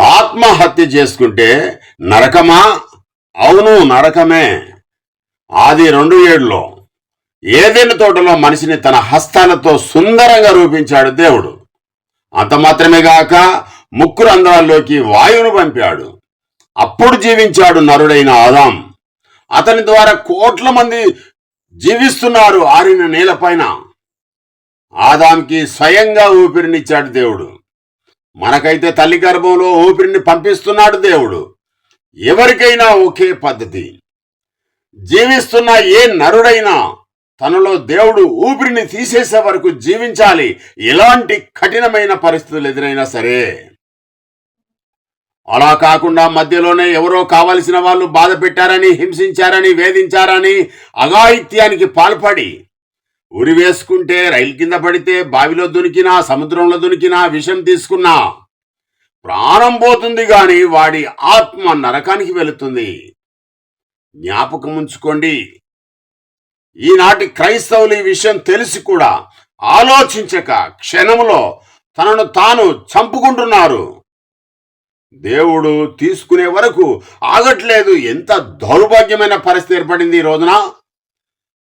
ఆత్మహత్య చేసుకుంటే నరకమా? అవును నరకమే. ఆది రెండు ఏడులో ఏదైనా తోటలో మనిషిని తన హస్తాలతో సుందరంగా రూపించాడు దేవుడు. అంత మాత్రమే గాక ముక్కు రంధ్రాల్లోకి వాయువును పంపాడు. అప్పుడు జీవించాడు నరుడైన ఆదాం. అతని ద్వారా కోట్ల మంది జీవిస్తున్నారు ఆరిన నేలపైన. ఆదాంకి స్వయంగా ఊపిరినిచ్చాడు దేవుడు. మనకైతే తల్లి గర్భంలో ఊపిరిని పంపిస్తున్నాడు దేవుడు. ఎవరికైనా ఒకే పద్ధతి. జీవిస్తున్న ఏ నరుడైనా తనలో దేవుడు ఊపిరిని తీసేసే వరకు జీవించాలి. ఎలాంటి కఠినమైన పరిస్థితులు ఎదురైనా సరే. అలా కాకుండా మధ్యలోనే ఎవరో కావలసిన వాళ్ళు బాధ పెట్టారని హింసించారని వేధించారని అఘాయిత్యానికి పాల్పడి ఉరి వేసుకుంటే రైలు కింద పడితే బావిలో దునికినా సముద్రంలో దునికినా విషం తీసుకున్నా. ప్రాణం పోతుంది గాని వాడి ఆత్మ నరకానికి వెళుతుంది. జ్ఞాపకం ఉంచుకోండి. ఈనాటి క్రైస్తవులు ఈ విషయం తెలిసి కూడా ఆలోచించక క్షణములో తనను తాను చంపుకుంటున్నారు. దేవుడు తీసుకునే వరకు ఆగట్లేదు. ఎంత దౌర్భాగ్యమైన పరిస్థితి ఏర్పడింది ఈ రోజున?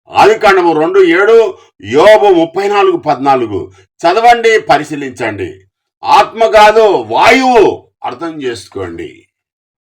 ఆదికాండము రెండు ఏడు యోబు ముప్పై నాలుగు పద్నాలుగు. చదవండి పరిశీలించండి. ఆత్మ కాదు వాయువు. అర్థం చేసుకోండి.